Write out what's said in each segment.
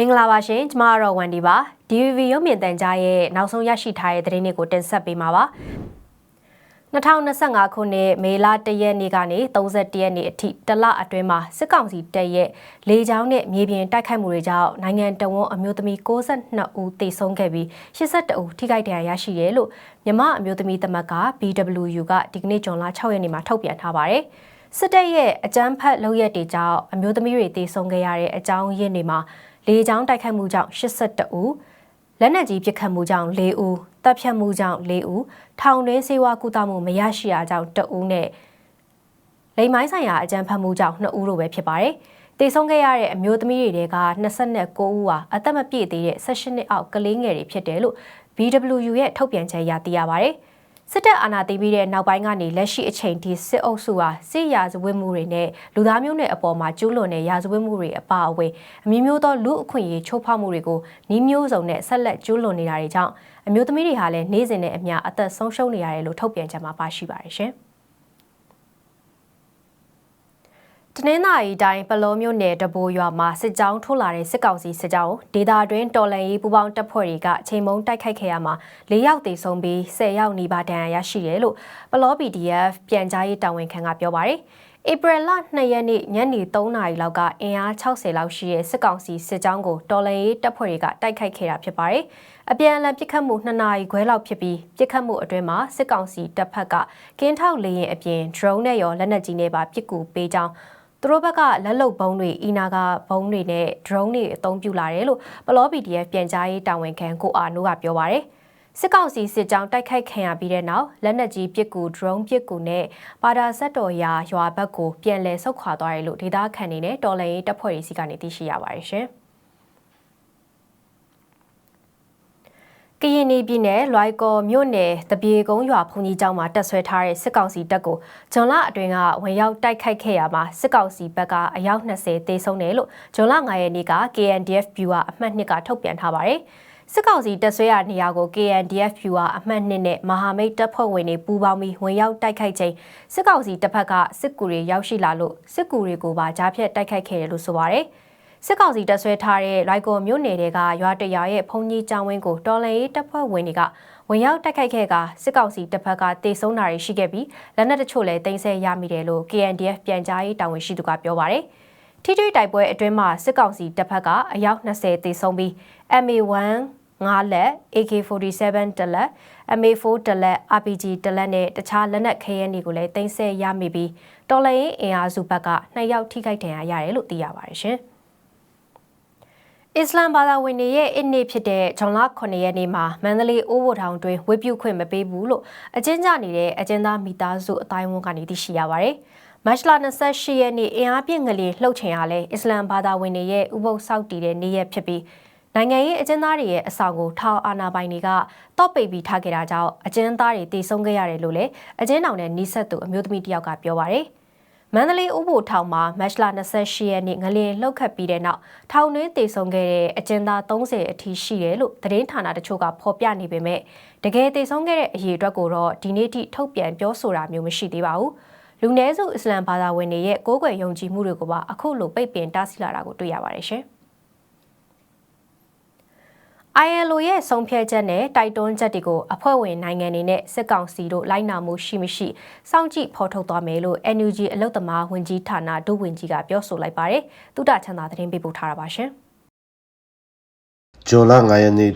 မင်္ဂလာပါရှင်ကျမကတော့ဝန်ဒီပါ DVB ရုပ်မြင်သံကြားရဲ့နောက်ဆုံးရရှိထားတဲ့သတင်းတွေကိုတင်ဆက်ပေးမှာပါ2025ခုနှစ်မေလ1ရက်နေ့ကနေ31ရက်နေ့အထိတလအတွင်းမှာစစ်ကောင်စီတပ်ရဲ့လေကြောင်းနဲ့မြေပြင်တိုက်ခိုက်မှုတွေကြောင့်နိုင်ငံတော်ဝန်အမျိုးသမီး62ဦးသေဆုံးခဲ့ပြီး82ဦးထိခိုက်ဒဏ်ရာရရှိတယ်လို့မြမအမျိုးသမီးသမက်က BWU ကဒီကနေ့ဇွန်လ6ရက်နေ့မှာထုတ်ပြန်ထားပါတယ်စစ်တပ်ရဲ့အကြမ်းဖက်လုပ်ရက်တွေကြောင့်အမျိုးသမီးတွေသေဆုံးခဲ့ရတဲ့အကြောင်းရင်းတွေမှာ လေကြောင်းတိုက်ခိုက်မှုကြောင့်82ဦးလက်နက်ကြီးပစ်ခတ်မှုကြောင့်4ဦးတပ်ဖြတ်မှုကြောင့်4ဦးထောင်တွင်းဆေးဝါးကုသမှုမရရှိတာကြောင့်2ဦးနဲ့လိမ်မိုင်းဆိုင်ရာအကြမ်းဖက်မှုကြောင့်2ဦးလိုပဲဖြစ်ပါတယ်။တေဆုံးခဲ့ရတဲ့အမျိုးသမီးတွေတွေက29ဦးဟာအသက်မပြည့်သေးတဲ့16နှစ်အောက်ကလေးငယ်တွေဖြစ်တယ်လို့ BWU ရဲ့ထုတ်ပြန်ချက်အရသိရပါတယ်။ စစ်တပ်အာဏာသိမ်းပြီးတဲ့နောက်ပိုင်းကနေလက်ရှိအချိန်ထိစစ်အုပ်စုဟာစစ်ရာဇဝတ်မှုတွေနဲ့လူသားမျိုးနွယ်အပေါ်မှာကျူးလွန်တဲ့ရာဇဝတ်မှုတွေအပါအဝင်အမျိုးမျိုးသောလူအခွင့်အရေးချိုးဖောက်မှုတွေကိုနှီးမျိုးစုံနဲ့ဆက်လက်ကျူးလွန်နေတာတွေကြောင့်အမျိုးသမီးတွေဟာလည်းနေ့စဉ်နဲ့အမျှအသက်ဆုံးရှုံးနေရတယ်လို့ထုတ်ပြန်ချက်မှာပါရှိပါတယ်ရှင်။ တနင်္သာရီတိုင်းပလောမြို့နယ်တဘိုးရွာမှာစစ်ကြောင်းထိုးလာတဲ့စစ်ကောင်စီစစ်ကြောင်းဒေသတွင်းတော်လန်ရေးပူးပေါင်းတပ်ဖွဲ့တွေကချိန်မုံတိုက်ခိုက်ခဲ့ရမှာ၄ယောက်သေဆုံးပြီး10ယောက်နီးပါးဒဏ်ရာရရှိတယ်လို့ပလော PDF ပြန်ကြားရေးတာဝန်ခံကပြောပါတယ်။ဧပြီလ2ရက်နေ့ညနေ3နာရီလောက်ကအင်အား60လောက်ရှိတဲ့စစ်ကောင်စီစစ်ကြောင်းကိုတော်လန်ရေးတပ်ဖွဲ့တွေကတိုက်ခိုက်ခဲ့တာဖြစ်ပါတယ်။အပြန်အလှန်ပစ်ခတ်မှု2နာရီခွဲလောက်ဖြစ်ပြီးပစ်ခတ်မှုအတွင်းမှာစစ်ကောင်စီတပ်ဖက်ကကင်းထောက်လေရင်အပြင် drone နဲ့ရောလက်နက်ကြီးနဲ့ပါပစ်ကူပေးကြောင်း သူတို့ဘက်ကလက်လုံဘုံတွေအီနာကဘုံတွေနဲ့ drone တွေအသုံးပြုလာတယ်လို့ပလော PDF ပြန်ကြားရေးတာဝန်ခံကိုအာနိုးကပြောပါရယ်စစ်ကောင်စီစစ်ကြောင်းတိုက်ခိုက်ခံရပြီးတဲ့နောက်လက်နက်ကြီးပစ်ကူ drone ပစ်ကူနဲ့ပါတာဆက်တော်ရာရွာဘက်ကိုပြန်လည်ဆုတ်ခွာသွားတယ်လို့ဒေသခံတွေနဲ့တော်လှန်ရေးတပ်ဖွဲ့တွေစီကနေသိရှိရပါတယ်ရှင်။ ကရင်ပြည်နယ်လွိုက်ကော်မြို့နယ်တပြေကုန်းရွာဘုံကြီးကျောင်းမှာတက်ဆွဲထားတဲ့စစ်ကောင်စီတပ်ကိုဂျွန်လအတွင်းကဝင်ရောက်တိုက်ခိုက်ခဲ့ရမှာစစ်ကောင်စီဘက်ကအယောက်20တေဆုံးတယ်လို့ဂျွန်လ9ရက်နေ့က KNDF Viewer အမှတ်2ကထုတ်ပြန်ထားပါတယ်။စစ်ကောင်စီတပ်ဆွဲရနေရာကို KNDF Viewer အမှတ်2နဲ့မဟာမိတ်တပ်ဖွဲ့ဝင်တွေပူးပေါင်းပြီးဝင်ရောက်တိုက်ခိုက်ချိန်စစ်ကောင်စီတပ်ဖက်ကစစ်ကူတွေရောက်ရှိလာလို့စစ်ကူတွေကိုပါကြားဖြတ်တိုက်ခိုက်ခဲ့တယ်လို့ဆိုပါတယ်။ စစ်ကောင်စီတပ်ဆွဲထားတဲ့လိုက်ကော်မြို့နယ်တွေကရွာတရာရဲ့ဖုန်ကြီးကျောင်းဝင်းကိုတော်လန်ရေးတပ်ဖွဲ့ဝင်တွေကဝင်ရောက်တိုက်ခိုက်ခဲ့ကစစ်ကောင်စီတပ်ဖက်ကတေဆုံးတာတွေရှိခဲ့ပြီးလက်နက်တချို့လည်းတင်ဆက်ရမိတယ်လို့ KNDF ပြန်ကြားရေးတာဝန်ရှိသူကပြောပါတယ်။ထိတွေ့တိုက်ပွဲအတွင်းမှာစစ်ကောင်စီတပ်ဖက်ကအယောက်20တေဆုံးပြီး MA1 5လက် AK47 တလက် MA4 တလက် RPG တလက်နဲ့တခြားလက်နက်ခဲယမ်းတွေကိုလည်းတင်ဆက်ရမိပြီးတော်လန်ရေးအင်အားစုဘက်က2ယောက်ထိခိုက်ဒဏ်ရာရတယ်လို့သိရပါတယ်ရှင်။ အစ္စလမ်ဘာသာဝင်တွေရဲ့အစ်နေ့ဖြစ်တဲ့ဂျွန်လ9ရက်နေ့မှာမန္တလေးအိုးဘိုထောင်တွင်ဝေပြုခွင့်မပေးဘူးလို့အကျဉ်းချနေတဲ့အကျဉ်းသားမိသားစုအတိုင်းဝန်ကနေသိရှိရပါတယ်။မတ်လ28ရက်နေ့အင်အားပြည့်ငလျင်လှုပ်ချင်ရလဲအစ္စလမ်ဘာသာဝင်တွေရဲ့ဥပုသ်ဆောက်တည်တဲ့နေ့ရက်ဖြစ်ပြီးနိုင်ငံရေးအကျဉ်းသားတွေရဲ့အဆောင်ကိုထောင်အာဏာပိုင်တွေကတောက်ပိတ်ပြီးထားခဲ့တာကြောင့်အကျဉ်းသားတွေတည်ဆုံခဲ့ရတယ်လို့လည်းအကျဉ်းထောင်နဲ့နှိဆက်သူအမျိုးသမီးတယောက်ကပြောပါရယ်။ မန္တလေးဥပိုလ်ထောင်မှာမတ်လ28ရက်နေ့ငလျင်လှုပ်ခတ်ပြီးတဲ့နောက်ထောင်တွင်းတည်ဆုံခဲ့တဲ့အကျဉ်းသား30အထိရှိတယ်လို့သတင်းဌာနတချို့ကဖော်ပြနေပေမဲ့တကယ်တည်ဆုံခဲ့တဲ့အရေးအတွက်ကိုတော့ဒီနေ့ထိထုတ်ပြန်ပြောဆိုတာမျိုးမရှိသေးပါဘူး။လူနည်းစုအစ္စလမ်ဘာသာဝင်တွေရဲ့ကိုးကွယ်ယုံကြည်မှုတွေကိုပါအခုလိုပိတ်ပင်တားဆီးလာတာကိုတွေ့ရပါတယ်ရှင်။ ILO ရဲ့ဆုံးဖြတ်ချက်နဲ့တိုက်တွန်းချက်တွေကိုအဖွဲ့ဝင်နိုင်ငံတွေနဲ့စစ်ကောင်စီတို့လိုက်နာမှုရှိမရှိစောင့်ကြည့်ဖော်ထုတ်သွားမယ်လို့ NUG အလုတ်သမားဝန်ကြီးဌာနဒုဝန်ကြီးကပြောဆိုလိုက်ပါတယ်။တုဒ္ဒချမ်းသာသတင်းပေးပို့ထားတာပါရှင်။ ဂျွန်လ9ရက်နေ့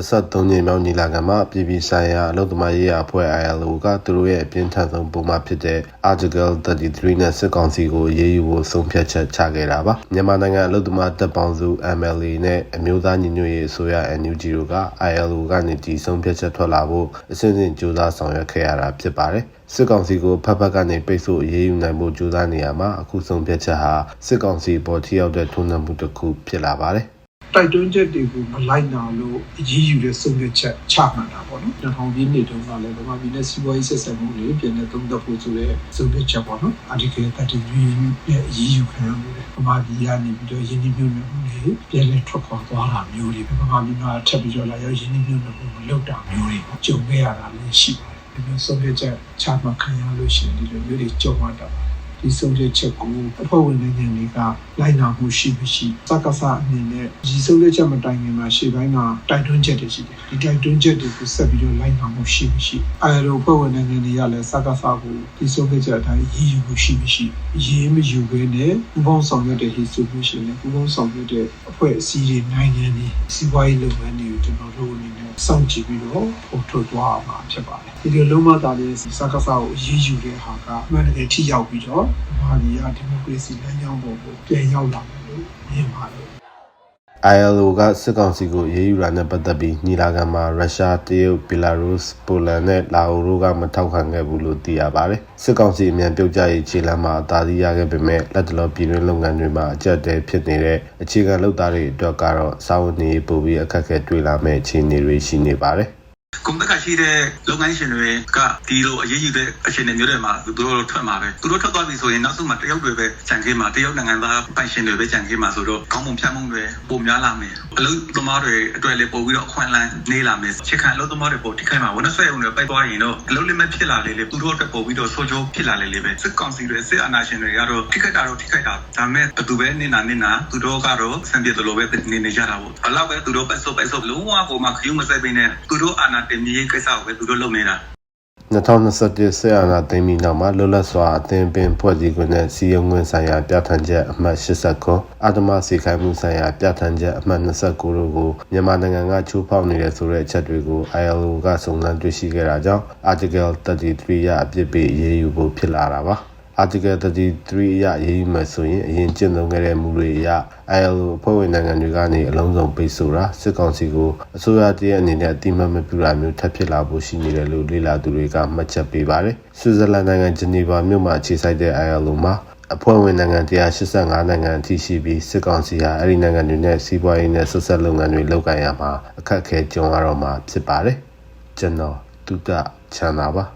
133ညမြောက်ညီလာခံမှာပြည်ပြည်ဆိုင်ရာအလုပ်သမားရေးရာအဖွဲ့ ILO ကသူတို့ရဲ့အပြင်းထန်ဆုံးပုံမှန်ဖြစ်တဲ့ Article 33နဲ့စစ်ကောင်စီကိုရေးယူဖို့ဆုံးဖြတ်ချက်ချခဲ့တာပါမြန်မာနိုင်ငံအလုပ်သမားတပ်ပေါင်းစု MLA နဲ့အမျိုးသားညီညွတ်ရေးအစိုးရ NUG တို့က ILO ကနေဒီဆုံးဖြတ်ချက်ထွက်လာဖို့အစဉ်စဉ်ကြိုးစားဆောင်ရွက်ခဲ့ရတာဖြစ်ပါတယ်စစ်ကောင်စီကိုဖက်ဖက်ကနေပိတ်ဆို့အရေးယူနိုင်မှုကြိုးစားနေရမှာအခုဆုံးဖြတ်ချက်ဟာစစ်ကောင်စီပေါ်ထိရောက်တဲ့ထုံးနှံမှုတစ်ခုဖြစ်လာပါတယ် တိုက်တွန်းချက်တွေကိုမလိုက်နာလို့အရေးယူတဲ့ဆုံးဖြတ်ချက်ချမှတ်တာပေါ့နော်2000ပြည့်နှစ်တုန်းကလည်းဗမာပြည်နဲ့စီးပွားရေးဆက်ဆံမှုတွေပြည်내သုံးသပ်ဖို့ဆိုတဲ့ဆုံးဖြတ်ချက်ပေါ့နော် article 33ရဲ့အရေးယူခံရမှုတွေဗမာပြည်ကနေပြီးတော့ယင်းနှိမ့်ညွတ်မှုတွေပြည်내ထွက်ခွာသွားတာမျိုးတွေဗမာပြည်မှာထပ်ပြီးတော့လာရောက်ယင်းနှိမ့်ညွတ်မှုမလုပ်တာမျိုးတွေကြုံခဲ့ရတာလည်းရှိပါတယ်ဒီလိုဆုံးဖြတ်ချက်ချမှတ်ခံရလို့ရှိရင်ဒီလိုမျိုးတွေကြုံရတာဒီ ဒီဆုံးဖြတ်ချက်ကိုအဖွဲ့ဝင်နိုင်ငံတွေကလိုက်နာမှုရှိမရှိစကားစအနေနဲ့ဒီဆုံးဖြတ်ချက်မတိုင်ခင်မှာရှေ့ပိုင်းကတိုက်တွန်းချက်တွေရှိတယ်ဒီတိုက်တွန်းချက်တွေကိုဆက်ပြီးတော့လိုက်နာမှုရှိမရှိအဲလိုအဖွဲ့ဝင်နိုင်ငံတွေကလည်းစကားစကိုဒီဆုံးဖြတ်ချက်အတိုင်းရည်ယူမှုရှိမရှိရေးမယူဘဲနဲ့ပူးပေါင်းဆောင်ရွက်တဲ့ institution နဲ့ပူးပေါင်းဆောင်ရွက်တဲ့အဖွဲ့အစည်းတွေနိုင်ငံတွေစီးပွားရေးလုပ်ငန်းတွေကိုကျွန်တော်တို့အနေနဲ့စောင့်ကြည့်ပြီးတော့ပေါ်ထုတ်သွားအောင်မှာဖြစ်ပါတယ်ဒီလိုလုံးဝသာလေးစကားစကိုအရေးယူတဲ့ဟာကအမှန်တကယ်ထိရောက်ပြီးတော့မာလီယာဒီမိုကရေစီလမ်းကြောင်းပေါ်ကိုပြန်ရောက်လာမယ်လို့မြင်ပါတယ် ILO ကစစ်ကောင်စီကိုရေးယူတာနဲ့ပတ်သက်ပြီးညီလာခံမှာရုရှား၊တရုတ်၊ဘီလာရုစ်၊ပိုလန်နဲ့လာအိုတို့ကမထောက်ခံခဲ့ဘူးလို့သိရပါတယ်။စစ်ကောင်စီအမြန်ပြုတ်ကျရေးခြေလှမ်းမှာအသာစီးရခဲ့ပေမဲ့လက်တလောပြည်တွင်းလုပ်ငန်းတွေမှာအကျပ်တဲဖြစ်နေတဲ့အခြေခံလုပ်သားတွေအတွက်ကတော့စာဝန်နေပို့ပြီးအခက်အခဲတွေ့လာမဲ့အခြေအနေတွေရှိနေပါတယ်။ ကွန်ပက်ကရှိတဲ့လုပ်ငန်းရှင်တွေကဒီလိုအရေးကြီးတဲ့အခြေအနေမျိုးတွေမှာသူတို့ထွက်မှာပဲသူတို့ထွက်သွားပြီဆိုရင်နောက်ဆုံးမှာတရုတ်တွေပဲကြံခင်းမှာတရုတ်နိုင်ငံသားပိုင်ရှင်တွေပဲကြံခင်းမှာဆိုတော့ကောင်းမွန်ဖြတ်မှုတွေပုံများလာမယ်အလုပ်သမားတွေအတွက်လည်းပို့ပြီးတော့အခွင့်အလမ်းနေလာမယ်ချက်ခံအလုပ်သမားတွေပို့ထိခိုက်မှာဝန်ထမ်းဆွဲရုံတွေပိုက်သွားရင်တော့အလုပ်လက်မဲ့ဖြစ်လာလေလေသူတို့အတွက်ပို့ပြီးတော့ဆိုးကျိုးဖြစ်လာလေလေပဲစစ်ကောင်စီတွေစစ်အာဏာရှင်တွေကတော့ထိခိုက်တာတော့ထိခိုက်တာဒါပေမဲ့သူပဲနေနာနေနာသူတို့ကတော့စံပြတယ်လို့ပဲနေနေကြတာပေါ့အလောက်ပဲသူတို့ပတ်စုပ်ပတ်စုပ်လုံးဝကိုမှခယူးမဆိုင်ပင်းနဲ့သူတို့အာဏာတင်မြေကိစ္စကိုပဲသူတို့လုပ်နေတာ2021ဆရာနာသိမ်းပြီးနောက်မှာလွတ်လပ်စွာအသင်းပင်ဖွဲ့စည်းခွင့်နဲ့စီယုံခွင့်ဆိုင်ရာပြဋ္ဌာန်းချက်အမှတ်89အာတမစီခိုင်မှုဆိုင်ရာပြဋ္ဌာန်းချက်အမှတ်29တို့ကိုမြန်မာနိုင်ငံကချိုးဖောက်နေတဲ့ဆိုတဲ့အချက်တွေကို ILO ကစုံစမ်းတွေ့ရှိခဲ့တာကြောင့် Article 33ရအပြစ်ပေးအရေးယူဖို့ဖြစ်လာတာပါ Article 33အရရေးယူမယ်ဆိုရင်အရင်ကျင့်သုံးခဲ့တဲ့မူတွေအရ ILO အဖွဲ့ဝင်နိုင်ငံတွေကနေအလုံးစုံပိတ်ဆို့တာစစ်ကောင်စီကိုအစိုးရတည်းအနေနဲ့အတိမတ်မပြုတာမျိုးထပ်ဖြစ်လာဖို့ရှိနေတယ်လို့လေ့လာသူတွေကမှတ်ချက်ပေးပါတယ်။ဆွစ်ဇာလန်နိုင်ငံဂျနီဗာမြို့မှာအခြေစိုက်တဲ့ ILO မှာအဖွဲ့ဝင်နိုင်ငံ185နိုင်ငံအထိရှိပြီးစစ်ကောင်စီဟာအဲ့ဒီနိုင်ငံတွေနဲ့စီးပွားရေးနဲ့ဆက်ဆက်လုပ်ငန်းတွေလုပ်ကိုင်ရမှာအခက်အခဲကြုံရတော့မှာဖြစ်ပါတယ်။ကျွန်တော်တုဒ္ဒချန်တာပါ